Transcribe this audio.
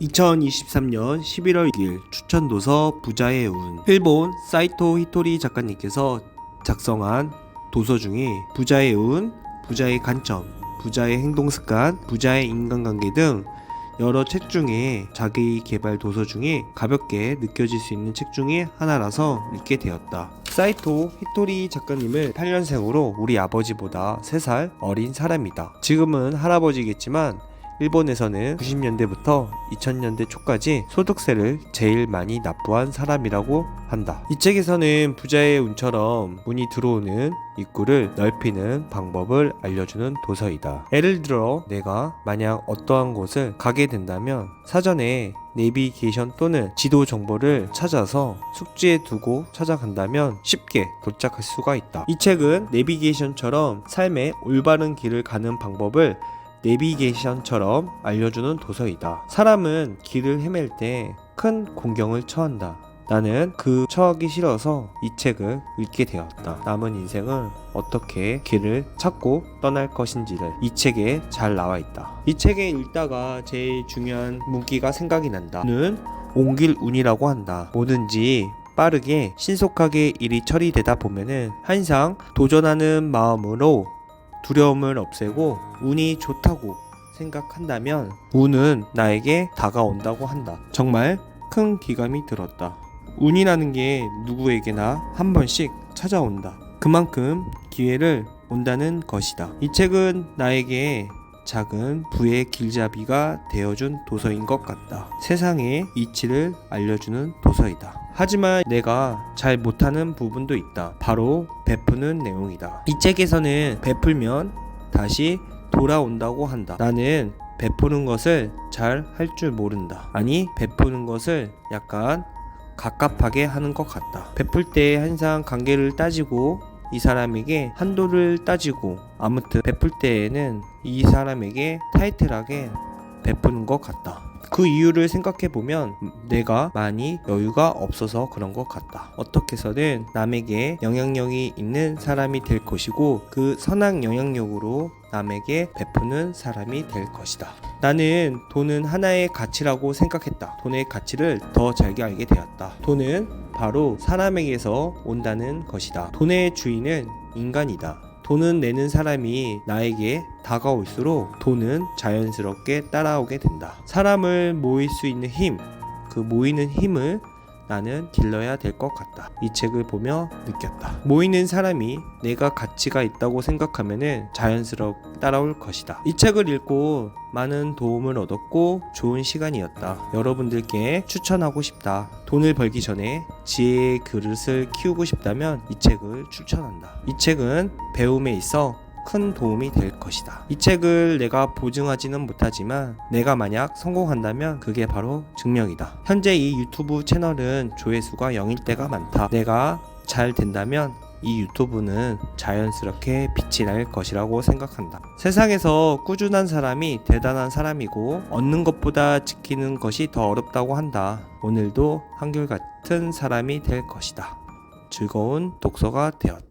2023년 11월 6일 추천 도서 부자의 운 일본 사이토 히토리 작가님께서 작성한 도서 중에 부자의 운, 부자의 관점, 부자의 행동 습관, 부자의 인간관계 등 여러 책 중에 자기 개발 도서 중에 가볍게 느껴질 수 있는 책 중에 하나라서 읽게 되었다. 사이토 히토리 작가님은 8년생으로 우리 아버지보다 3살 어린 사람이다. 지금은 할아버지겠지만 일본에서는 90년대부터 2000년대 초까지 소득세를 제일 많이 납부한 사람이라고 한다. 이 책에서는 부자의 운처럼 운이 들어오는 입구를 넓히는 방법을 알려주는 도서이다. 예를 들어 내가 만약 어떠한 곳을 가게 된다면 사전에 내비게이션 또는 지도 정보를 찾아서 숙지에 두고 찾아간다면 쉽게 도착할 수가 있다. 이 책은 내비게이션처럼 삶의 올바른 길을 가는 방법을 내비게이션처럼 알려주는 도서이다. 사람은 길을 헤맬 때 큰 공경을 처한다. 나는 그 처하기 싫어서 이 책을 읽게 되었다. 남은 인생을 어떻게 길을 찾고 떠날 것인지를 이 책에 잘 나와 있다. 이 책에 읽다가 제일 중요한 문기가 생각이 난다. 는 옹길 운이라고 한다. 뭐든지 빠르게 신속하게 일이 처리되다 보면은 항상 도전하는 마음으로 두려움을 없애고 운이 좋다고 생각한다면 운은 나에게 다가온다고 한다. 정말 큰 기감이 들었다. 운이라는 게 누구에게나 한 번씩 찾아온다. 그만큼 기회를 온다는 것이다. 이 책은 나에게 작은 부의 길잡이가 되어준 도서인 것 같다. 세상의 이치를 알려주는 도서이다. 하지만 내가 잘 못하는 부분도 있다. 바로 베푸는 내용이다. 이 책에서는 베풀면 다시 돌아온다고 한다. 나는 베푸는 것을 잘 할 줄 모른다. 아니, 베푸는 것을 약간 갑갑하게 하는 것 같다. 베풀 때 항상 관계를 따지고 이 사람에게 한도를 따지고 아무튼 베풀 때에는 이 사람에게 타이틀하게 베푸는 것 같다. 그 이유를 생각해 보면 내가 많이 여유가 없어서 그런 것 같다. 어떻게 해서든 남에게 영향력이 있는 사람이 될 것이고 그 선한 영향력으로 남에게 베푸는 사람이 될 것이다. 나는 돈은 하나의 가치라고 생각했다. 돈의 가치를 더 잘게 알게 되었다. 돈은 바로 사람에게서 온다는 것이다. 돈의 주인은 인간이다. 돈은 내는 사람이 나에게 다가올수록 돈은 자연스럽게 따라오게 된다. 사람을 모일 수 있는 힘, 그 모이는 힘을 나는 길러야 될 것 같다. 이 책을 보며 느꼈다. 모이는 사람이 내가 가치가 있다고 생각하면은 자연스럽게 따라올 것이다. 이 책을 읽고 많은 도움을 얻었고 좋은 시간이었다. 여러분들께 추천하고 싶다. 돈을 벌기 전에 지혜의 그릇을 키우고 싶다면 이 책을 추천한다. 이 책은 배움에 있어 큰 도움이 될 것이다. 이 책을 내가 보증하지는 못하지만 내가 만약 성공한다면 그게 바로 증명이다. 현재 이 유튜브 채널은 조회수가 0일 때가 많다. 내가 잘 된다면 이 유튜브는 자연스럽게 빛이 날 것이라고 생각한다. 세상에서 꾸준한 사람이 대단한 사람이고 얻는 것보다 지키는 것이 더 어렵다고 한다. 오늘도 한결같은 사람이 될 것이다. 즐거운 독서가 되었다.